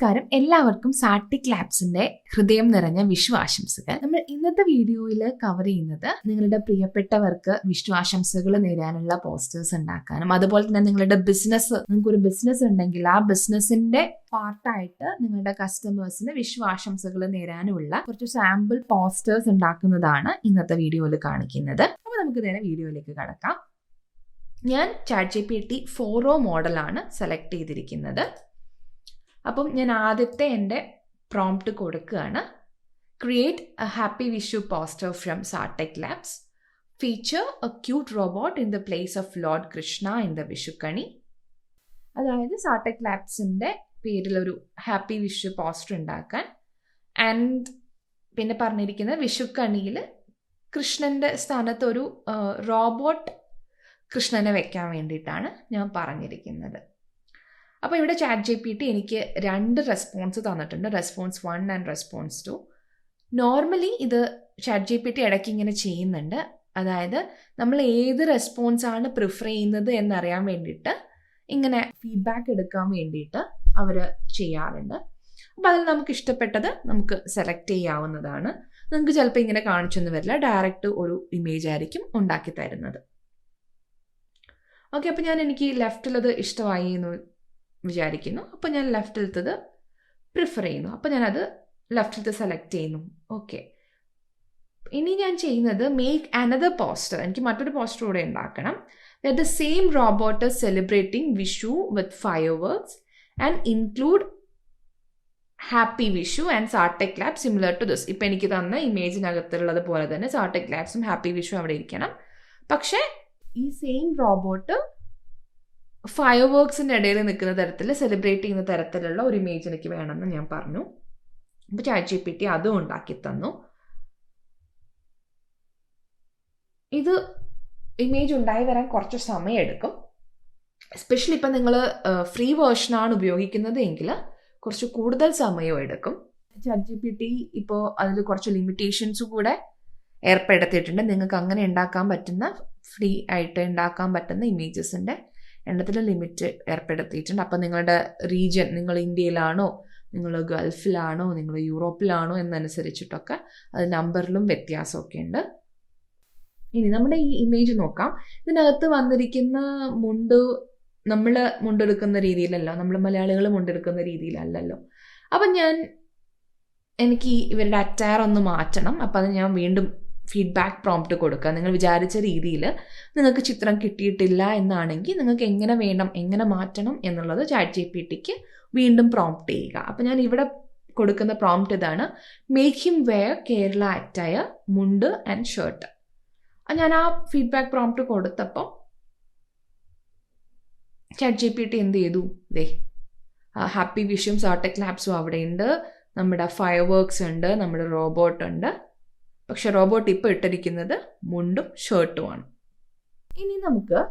നമസ്കാരം. എല്ലാവർക്കും സാട്ടിക് ലാബ്സിന്റെ ഹൃദയം നിറഞ്ഞ വിഷു ആശംസകൾ. നമ്മൾ ഇന്നത്തെ വീഡിയോയിൽ കവർ ചെയ്യുന്നത് നിങ്ങളുടെ പ്രിയപ്പെട്ടവർക്ക് വിഷു ആശംസകൾ നേരാനുള്ള പോസ്റ്റേഴ്സ് ഉണ്ടാക്കാനും അതുപോലെ തന്നെ നിങ്ങളുടെ ബിസിനസ് നിങ്ങൾക്ക് ഒരു ബിസിനസ് ഉണ്ടെങ്കിൽ ആ ബിസിനസിന്റെ പാർട്ടായിട്ട് നിങ്ങളുടെ കസ്റ്റമേഴ്സിന് വിഷു ആശംസകൾ നേരാനുമുള്ള കുറച്ച് സാമ്പിൾ പോസ്റ്റേഴ്സ് ഉണ്ടാക്കുന്നതാണ് ഇന്നത്തെ വീഡിയോയിൽ കാണിക്കുന്നത്. അപ്പോൾ നമുക്ക് നേരെ വീഡിയോയിലേക്ക് കടക്കാം. ഞാൻ chat G P T four o മോഡലാണ് സെലക്ട് ചെയ്തിരിക്കുന്നത്. അപ്പം ഞാൻ ആദ്യത്തെ എന്റെ പ്രോംപ്റ്റ് കൊടുക്കുകയാണ്. Create a happy Vishu poster from Sartech labs feature a cute robot in the place of lord Krishna in the വിഷുക്കണി അതായത് സാർടെക് ലാബ്സിന്റെ പേരിലൊരു ഹാപ്പി വിഷു പോസ്റ്റർ ഉണ്ടാക്കാൻ. ആൻഡ് പിന്നെ പറഞ്ഞിരിക്കുന്നത് വിഷുക്കണിയിൽ കൃഷ്ണന്റെ സ്ഥാനത്ത് ഒരു റോബോട്ട് കൃഷ്ണനെ വെക്കാൻ വേണ്ടിയിട്ടാണ് ഞാൻ പറഞ്ഞിരിക്കുന്നത്. അപ്പോൾ ഇവിടെ ചാറ്റ് ജി പി ടി എനിക്ക് രണ്ട് റെസ്പോൺസ് തന്നിട്ടുണ്ട്. Response one and response two normally ഇത് ചാറ്റ് ജി പി ടി ഇടയ്ക്ക് ഇങ്ങനെ ചെയ്യുന്നുണ്ട്. അതായത് നമ്മൾ ഏത് റെസ്പോൺസ് ആണ് പ്രിഫർ ചെയ്യുന്നത് എന്നറിയാൻ വേണ്ടിയിട്ട് ഇങ്ങനെ ഫീഡ്ബാക്ക് എടുക്കാൻ വേണ്ടിയിട്ട് അവർ ചെയ്യാറുണ്ട്. അപ്പോൾ അതിൽ നമുക്ക് ഇഷ്ടപ്പെട്ടത് നമുക്ക് സെലക്ട് ചെയ്യാവുന്നതാണ്. നിങ്ങൾക്ക് ചിലപ്പോൾ ഇങ്ങനെ കാണിച്ചൊന്നും വരില്ല. ഡയറക്റ്റ് ഒരു ഇമേജ് ആയിരിക്കും ഉണ്ടാക്കി തരുന്നത്. ഓക്കെ അപ്പോൾ ഞാൻ എനിക്ക് ലെഫ്റ്റിലത് ഇഷ്ടമായി എന്ന് വിചാരിക്കുന്നു. അപ്പോൾ ഞാൻ ലെഫ്റ്റിലത്തത് പ്രിഫർ ചെയ്യുന്നു. അപ്പോൾ ഞാനത് ലെഫ്റ്റിലത്തെ സെലക്ട് ചെയ്യുന്നു. ഓക്കെ ഇനി ഞാൻ ചെയ്യുന്നത് മേക്ക് അനദർ പോസ്റ്റർ എനിക്ക് മറ്റൊരു പോസ്റ്റർ കൂടെ ഉണ്ടാക്കണം. The same robot celebrating Vishu with fireworks and include happy Vishu and Sartech lab similar to this ഇപ്പം എനിക്ക് തന്ന ഇമേജിനകത്തുള്ളത് പോലെ തന്നെ സാർട്ടെക് ലാബ്സും ഹാപ്പി വിഷു അവിടെ ഇരിക്കണം. പക്ഷേ ഈ സെയിം റോബോട്ട് ഫയർ വർക്ക്സിന്റെ ഇടയിൽ നിൽക്കുന്ന തരത്തിൽ സെലിബ്രേറ്റ് ചെയ്യുന്ന തരത്തിലുള്ള ഒരു ഇമേജ് എനിക്ക് വേണമെന്ന് ഞാൻ പറഞ്ഞു. അപ്പോൾ ചാറ്റ് ജി പി ടി അതും ഉണ്ടാക്കി തന്നു. ഇത് ഇമേജ് ഉണ്ടായി വരാൻ കുറച്ച് സമയമെടുക്കും എസ്പെഷ്യലി ഇപ്പം നിങ്ങൾ ഫ്രീ വേർഷനാണ് ഉപയോഗിക്കുന്നത് എങ്കിൽ കുറച്ച് കൂടുതൽ സമയവും എടുക്കും. ചാറ്റ് ജി പി ടി ഇപ്പോൾ അതിൽ കുറച്ച് ലിമിറ്റേഷൻസ് കൂടെ ഏർപ്പെടുത്തിയിട്ടുണ്ട്. നിങ്ങൾക്ക് അങ്ങനെ ഉണ്ടാക്കാൻ പറ്റുന്ന ഫ്രീ ആയിട്ട് ഉണ്ടാക്കാൻ പറ്റുന്ന ഇമേജസിന്റെ എണ്ണത്തിൽ ലിമിറ്റ് ഏർപ്പെടുത്തിയിട്ടുണ്ട്. അപ്പം നിങ്ങളുടെ റീജിയൻ നിങ്ങൾ ഇന്ത്യയിലാണോ നിങ്ങൾ ഗൾഫിലാണോ നിങ്ങൾ യൂറോപ്പിലാണോ എന്നനുസരിച്ചിട്ടൊക്കെ അത് നമ്പറിലും വ്യത്യാസമൊക്കെ ഉണ്ട്. ഇനി നമ്മുടെ ഈ ഇമേജ് നോക്കാം. ഇതിനകത്ത് വന്നിരിക്കുന്ന മുണ്ട് നമ്മൾ മുണ്ടെടുക്കുന്ന രീതിയിലല്ലോ നമ്മൾ മലയാളികൾ മുണ്ടെടുക്കുന്ന രീതിയിലല്ലല്ലോ. അപ്പം ഞാൻ എനിക്ക് ഇവരുടെ അറ്റയർ ഒന്ന് മാറ്റണം. അപ്പം അത് ഞാൻ വീണ്ടും ഫീഡ്ബാക്ക് പ്രോംപ്റ്റ് കൊടുക്കുക. നിങ്ങൾ വിചാരിച്ച രീതിയിൽ നിങ്ങൾക്ക് ചിത്രം കിട്ടിയിട്ടില്ല എന്നാണെങ്കിൽ നിങ്ങൾക്ക് എങ്ങനെ വേണം എങ്ങനെ മാറ്റണം എന്നുള്ളത് ചാറ്റ് ജി പി ടിക്ക് വീണ്ടും പ്രോംപ്റ്റ് ചെയ്യുക. അപ്പം ഞാൻ ഇവിടെ കൊടുക്കുന്ന പ്രോംപ്റ്റ് ഇതാണ് make him wear Kerala attire mundu and shirt ഞാൻ ആ ഫീഡ്ബാക്ക് പ്രോംപ്റ്റ് കൊടുത്തപ്പോൾ ചാറ്റ് ജി പി ടി എന്ത് ചെയ്തു? ദേ ഹാപ്പി വിഷും സാർടെക് ലാബ്സും അവിടെയുണ്ട് നമ്മുടെ ഫയർ വർക്ക്സ് ഉണ്ട് നമ്മുടെ റോബോട്ട് ഉണ്ട്. പക്ഷെ റോബോട്ട് ഇപ്പോൾ ഇട്ടിരിക്കുന്നത് മുണ്ടും ഷർട്ടുമാണ് ഇനി നമുക്ക്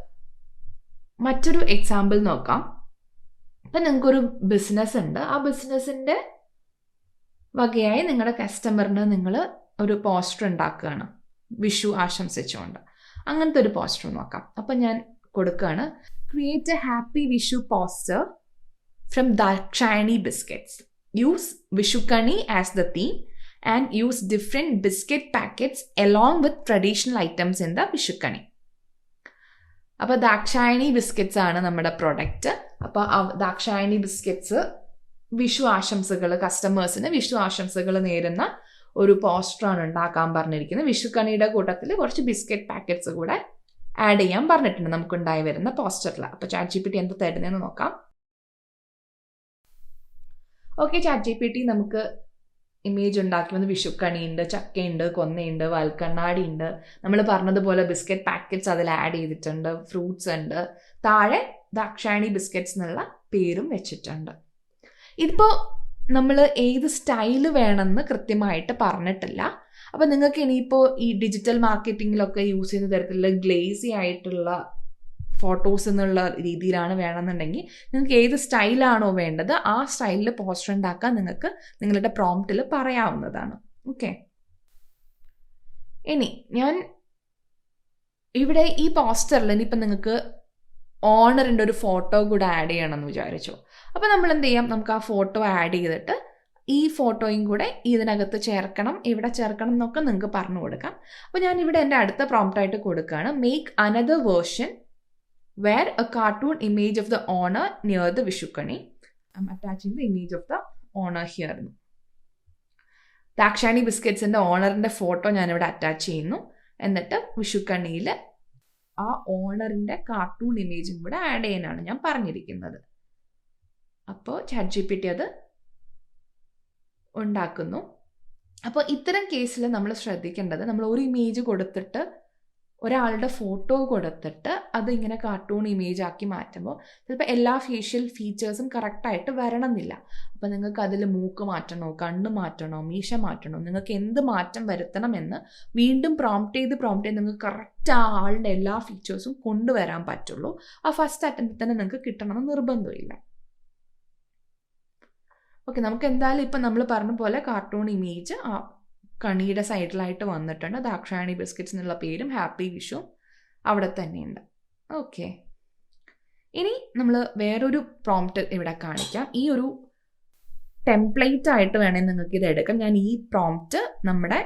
മറ്റൊരു എക്സാമ്പിൾ നോക്കാം. ഇപ്പം നിങ്ങൾക്കൊരു ബിസിനസ് ഉണ്ട്. ആ ബിസിനസ്സിന്റെ വകയായി നിങ്ങളുടെ കസ്റ്റമറിന് നിങ്ങൾ ഒരു പോസ്റ്റർ ഉണ്ടാക്കുകയാണ്. വിഷു ആശംസിച്ചുകൊണ്ട്. അങ്ങനത്തെ ഒരു പോസ്റ്റർ നോക്കാം. അപ്പം ഞാൻ കൊടുക്കുകയാണ്. Create a happy Vishu poster from Dakshayani biscuits use Vishukkani as the theme and use different biscuit packets along with traditional items in the Vishukkani അപ്പോൾ ദാക്ഷായണി ബിസ്ക്കറ്റ്സ് ആണ് നമ്മുടെ പ്രൊഡക്റ്റ് അപ്പോൾ ദാക്ഷായണി ബിസ്ക്കറ്റ്സ് വിഷു ആശംസകൾ കസ്റ്റമേഴ്സിന് വിഷു ആശംസകൾ നേരുന്ന ഒരു പോസ്റ്ററാണ് ഉണ്ടാക്കാൻ പറഞ്ഞിരിക്കുന്നത്. വിഷുക്കണിയുടെ കൂട്ടത്തിൽ കുറച്ച് ബിസ്ക്കറ്റ് പാക്കറ്റ്സ് കൂടെ ആഡ് ചെയ്യാൻ പറഞ്ഞിട്ടുണ്ട് നമുക്കുണ്ടായി വരുന്ന പോസ്റ്ററിൽ അപ്പോൾ ചാറ്റ് ജി പി ടി എന്താ തരുന്നതെന്ന് നോക്കാം. Okay chat G P T നമുക്ക് ഇമേജ് ഉണ്ടാക്കി വന്ന് വിഷുക്കണിയുണ്ട് ചക്കയുണ്ട് കൊന്നയുണ്ട് വൽക്കണ്ണാടി ഉണ്ട് നമ്മൾ പറഞ്ഞതുപോലെ ബിസ്ക്കറ്റ് പാക്കറ്റ്സ് അതിൽ ആഡ് ചെയ്തിട്ടുണ്ട് ഫ്രൂട്ട്സ് ഉണ്ട്. താഴെ ദാക്ഷായണി ബിസ്ക്കറ്റ്സ് എന്നുള്ള പേരും വെച്ചിട്ടുണ്ട്. ഇതിപ്പോൾ നമ്മൾ ഏത് സ്റ്റൈൽ വേണമെന്ന് കൃത്യമായിട്ട് പറഞ്ഞിട്ടില്ല. അപ്പോൾ നിങ്ങൾക്ക് ഇനിയിപ്പോൾ ഈ ഡിജിറ്റൽ മാർക്കറ്റിങ്ങിലൊക്കെ യൂസ് ചെയ്യുന്ന തരത്തിലുള്ള ഗ്ലേസി ആയിട്ടുള്ള ഫോട്ടോസ് എന്നുള്ള രീതിയിലാണ് വേണമെന്നുണ്ടെങ്കിൽ നിങ്ങൾക്ക് ഏത് സ്റ്റൈലാണോ വേണ്ടത് ആ സ്റ്റൈലിൽ പോസ്റ്റർ ഉണ്ടാക്കാൻ നിങ്ങൾക്ക് നിങ്ങളുടെ പ്രോംപ്റ്റിൽ പറയാവുന്നതാണ്. ഓക്കെ ഇനി ഞാൻ ഇവിടെ ഈ പോസ്റ്ററിൽ ഇനിയിപ്പം നിങ്ങൾക്ക് ഓണറിന്റെ ഒരു ഫോട്ടോ കൂടെ ആഡ് ചെയ്യണമെന്ന് വിചാരിച്ചു. അപ്പോൾ നമ്മൾ എന്ത് ചെയ്യാം? നമുക്ക് ആ ഫോട്ടോ ആഡ് ചെയ്തിട്ട് ഈ ഫോട്ടോയും കൂടെ ഇതിനകത്ത് ചേർക്കണം ഇവിടെ ചേർക്കണം എന്നൊക്കെ നിങ്ങൾക്ക് പറഞ്ഞു കൊടുക്കാം. അപ്പോൾ ഞാൻ ഇവിടെ എന്റെ അടുത്ത പ്രോംപ്റ്റായിട്ട് കൊടുക്കുകയാണ്. Make another version where a cartoon image of the owner near the Vishukkani I attaching the image of the owner here Dakshani ബിസ്ക്കറ്റ്സിന്റെ ഓണറിന്റെ ഫോട്ടോ ഞാനിവിടെ അറ്റാച്ച് ചെയ്യുന്നു. എന്നിട്ട് വിഷുക്കണിയിൽ ആ ഓണറിന്റെ കാർട്ടൂൺ ഇമേജും കൂടെ ആഡ് ചെയ്യാനാണ് ഞാൻ പറഞ്ഞിരിക്കുന്നത്. അപ്പോൾ ചാറ്റ് ജി പി ടി അത് ഉണ്ടാക്കുന്നു. അപ്പോൾ ഇത്തരം കേസിൽ നമ്മൾ ശ്രദ്ധിക്കേണ്ടത് നമ്മൾ ഒരു ഇമേജ് കൊടുത്തിട്ട് ഒരാളുടെ ഫോട്ടോ കൊടുത്തിട്ട് അത് ഇങ്ങനെ കാർട്ടൂൺ ഇമേജ് ആക്കി മാറ്റുമ്പോൾ ചിലപ്പോൾ എല്ലാ ഫേഷ്യൽ ഫീച്ചേഴ്സും കറക്റ്റായിട്ട് വരണമെന്നില്ല. അപ്പോൾ നിങ്ങൾക്ക് അതിൽ മൂക്ക് മാറ്റണോ കണ്ണ് മാറ്റണോ മീശ മാറ്റണോ നിങ്ങൾക്ക് എന്ത് മാറ്റം വരുത്തണമെന്ന് വീണ്ടും പ്രോംപ്റ്റ് ചെയ്ത് പ്രോംപ്റ്റ് ചെയ്ത് നിങ്ങൾക്ക് കറക്റ്റ് ആ ആളുടെ എല്ലാ ഫീച്ചേഴ്സും കൊണ്ടുവരാൻ പറ്റുള്ളൂ. ആ ഫസ്റ്റ് അറ്റംപ്റ്റിൽ തന്നെ നിങ്ങൾക്ക് കിട്ടണമെന്ന് നിർബന്ധമില്ല. ഓക്കെ നമുക്ക് എന്തായാലും ഇപ്പം നമ്മൾ പറഞ്ഞ പോലെ കാർട്ടൂൺ ഇമേജ് ആ കണിയുടെ സൈഡിലായിട്ട് വന്നിട്ടുണ്ട്. ദാക്ഷായണി ബിസ്ക്കറ്റ്സ് എന്നുള്ള പേരും ഹാപ്പി വിഷു അവിടെ തന്നെയുണ്ട്. ഓക്കെ. ഇനി നമ്മൾ വേറൊരു പ്രോംപ്റ്റ് ഇവിടെ കാണിക്കാം. ഈ ഒരു ടെംപ്ലേറ്റ് ആയിട്ട് വേണമെങ്കിൽ നിങ്ങൾക്ക് ഇത് എടുക്കാം. ഞാൻ ഈ പ്രോംപ്റ്റ് നമ്മുടെ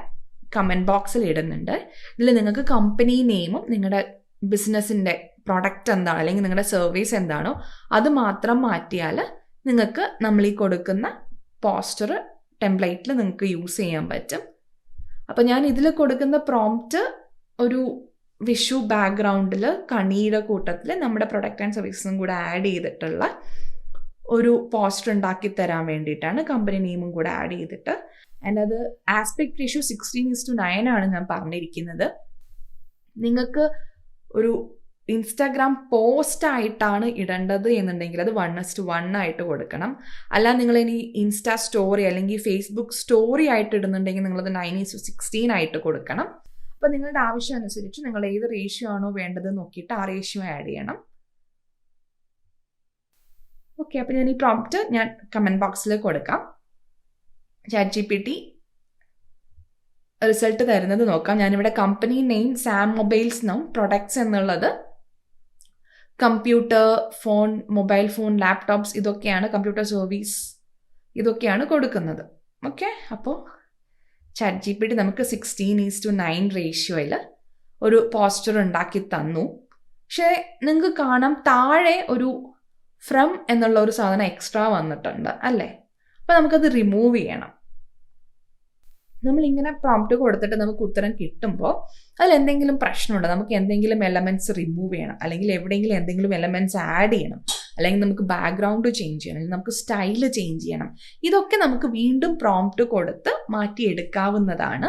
കമന്റ് ബോക്സിൽ ഇടുന്നുണ്ട്. ഇതിൽ നിങ്ങൾക്ക് കമ്പനി നെയിമും നിങ്ങളുടെ ബിസിനസ്സിന്റെ പ്രൊഡക്റ്റ് എന്താണ് അല്ലെങ്കിൽ നിങ്ങളുടെ സർവീസ് എന്താണോ അത് മാത്രം മാറ്റിയാൽ നിങ്ങൾക്ക് നമ്മൾ ഈ കൊടുക്കുന്ന പോസ്റ്റർ ടെംപ്ലേറ്റിൽ നിങ്ങൾക്ക് യൂസ് ചെയ്യാൻ പറ്റും. അപ്പോൾ ഞാൻ ഇതിൽ കൊടുക്കുന്ന പ്രോംപ്റ്റ് ഒരു വിഷു ബാക്ക്ഗ്രൗണ്ടിൽ കണിയുടെ കൂട്ടത്തിൽ നമ്മുടെ പ്രൊഡക്റ്റ് ആൻഡ് സർവീസും കൂടെ ആഡ് ചെയ്തിട്ടുള്ള ഒരു പോസ്റ്റർ ഉണ്ടാക്കി തരാൻ വേണ്ടിയിട്ടാണ് കമ്പനി നെയിമും കൂടെ ആഡ് ചെയ്തിട്ട്. ആൻഡ് അത് aspect ratio sixteen is to nine ആണ് ഞാൻ പറഞ്ഞിരിക്കുന്നത്. നിങ്ങൾക്ക് ഒരു ഇൻസ്റ്റാഗ്രാം പോസ്റ്റ് ആയിട്ടാണ് ഇടേണ്ടത് എന്നുണ്ടെങ്കിൽ അത് വൺ എസ്റ്റ് വൺ ആയിട്ട് കൊടുക്കണം. അല്ല നിങ്ങൾ ഇനി ഇൻസ്റ്റാ സ്റ്റോറി അല്ലെങ്കിൽ ഫേസ്ബുക്ക് സ്റ്റോറി ആയിട്ട് ഇടുന്നുണ്ടെങ്കിൽ നിങ്ങളത് നയൻ ഈസ് സിക്സ്റ്റീൻ ആയിട്ട് കൊടുക്കണം. അപ്പോൾ നിങ്ങളുടെ ആവശ്യം അനുസരിച്ച് നിങ്ങൾ ഏത് റേഷ്യോ ആണോ വേണ്ടത് നോക്കിയിട്ട് ആ റേഷ്യോ ആഡ് ചെയ്യണം. ഓക്കെ അപ്പോൾ ഞാൻ ഈ പ്രോംപ്റ്റ് ഞാൻ കമന്റ് ബോക്സിൽ കൊടുക്കാം. Chat G P T result തരുന്നത് നോക്കാം. ഞാനിവിടെ കമ്പനി നെയിം സാം മൊബൈൽസ് എന്നും പ്രൊഡക്ട്സ് എന്നുള്ളത് computer phone mobile phone laptops ഇതൊക്കെയാണ് കമ്പ്യൂട്ടർ സർവീസ് ഇതൊക്കെയാണ് കൊടുക്കുന്നത്. ഓക്കെ? അപ്പോൾ ചാറ്റ് ജി പി ടി നമുക്ക് സിക്സ്റ്റീൻ ഈസ് ടു നയൻ റേഷ്യോയിൽ ഒരു പോസ്റ്റർ ഉണ്ടാക്കി തന്നു. പക്ഷേ നിങ്ങൾക്ക് കാണാം താഴെ ഒരു ഫ്രം എന്നുള്ള ഒരു സാധനം എക്സ്ട്രാ വന്നിട്ടുണ്ട് അല്ലേ? അപ്പോൾ നമുക്കത് റിമൂവ് ചെയ്യണം. നമ്മൾ ഇങ്ങനെ പ്രോംപ്റ്റ് കൊടുത്തിട്ട് നമുക്ക് ഉത്തരം കിട്ടുമ്പോൾ അതിൽ എന്തെങ്കിലും പ്രശ്നമുണ്ടോ? നമുക്ക് എന്തെങ്കിലും എലമെന്റ്സ് റിമൂവ് ചെയ്യണം. അല്ലെങ്കിൽ എവിടെയെങ്കിലും എന്തെങ്കിലും എലമെന്റ്സ് ആഡ് ചെയ്യണം. അല്ലെങ്കിൽ നമുക്ക് ബാക്ക്ഗ്രൗണ്ട് ചേഞ്ച് ചെയ്യണം. അല്ലെങ്കിൽ നമുക്ക് സ്റ്റൈൽ ചേഞ്ച് ചെയ്യണം. ഇതൊക്കെ നമുക്ക് വീണ്ടും പ്രോംപ്റ്റ് കൊടുത്ത് മാറ്റിയെടുക്കാവുന്നതാണ്.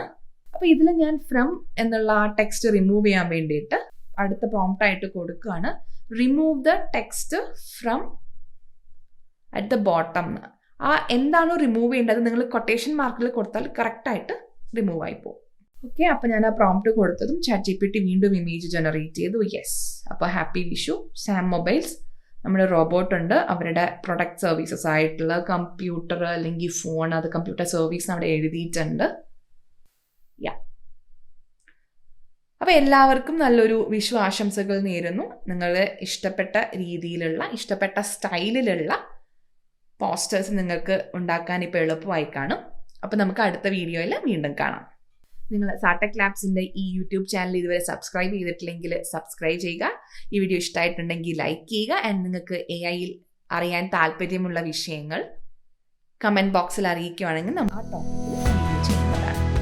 അപ്പോൾ ഇതിൽ ഞാൻ ഫ്രം എന്നുള്ള ആ ടെക്സ്റ്റ് റിമൂവ് ചെയ്യാൻ വേണ്ടിയിട്ട് അടുത്ത പ്രോംപ്റ്റ് ആയിട്ട് കൊടുക്കുകയാണ്. Remove the text from at the bottom ആ എന്താണോ റിമൂവ് ചെയ്യേണ്ടത് നിങ്ങൾ കൊട്ടേഷൻ മാർക്കിൽ കൊടുത്താൽ കറക്റ്റായിട്ട് റിമൂവ് ആയി പോകും. ഓക്കെ അപ്പം ഞാൻ ആ പ്രോംപ്റ്റ് കൊടുത്തതും ചാറ്റ് ജി പി ടി വീണ്ടും ഇമേജ് ജനറേറ്റ് ചെയ്തു. യെസ് അപ്പോൾ ഹാപ്പി വിഷു. സാം മൊബൈൽസ് നമ്മുടെ റോബോട്ട് ഉണ്ട്. അവരുടെ പ്രൊഡക്റ്റ് സർവീസസ് ആയിട്ടുള്ള കമ്പ്യൂട്ടർ അല്ലെങ്കിൽ ഫോൺ അത് കമ്പ്യൂട്ടർ സർവീസ് അവിടെ എഴുതിയിട്ടുണ്ട്. യാ അപ്പോൾ എല്ലാവർക്കും നല്ലൊരു വിഷു ആശംസകൾ നേരുന്നു. നിങ്ങൾ ഇഷ്ടപ്പെട്ട രീതിയിലുള്ള ഇഷ്ടപ്പെട്ട സ്റ്റൈലിലുള്ള പോസ്റ്റേഴ്സ് നിങ്ങൾക്ക് ഉണ്ടാക്കാൻ ഇപ്പോൾ എളുപ്പമായി കാണും. അപ്പോൾ നമുക്ക് അടുത്ത വീഡിയോയിൽ വീണ്ടും കാണാം. നിങ്ങൾ സാട്ടക് ലാബ്സിന്റെ ഈ യൂട്യൂബ് ചാനൽ ഇതുവരെ സബ്സ്ക്രൈബ് ചെയ്തിട്ടില്ലെങ്കിൽ സബ്സ്ക്രൈബ് ചെയ്യുക. ഈ വീഡിയോ ഇഷ്ടമായിട്ടുണ്ടെങ്കിൽ ലൈക്ക് ചെയ്യുക. ആൻഡ് നിങ്ങൾക്ക് എ ഐയിൽ അറിയാൻ താല്പര്യമുള്ള വിഷയങ്ങൾ കമന്റ് ബോക്സിൽ അറിയിക്കുകയാണെങ്കിൽ നമ്മൾ ആ ടോപ്പിക്കിൽ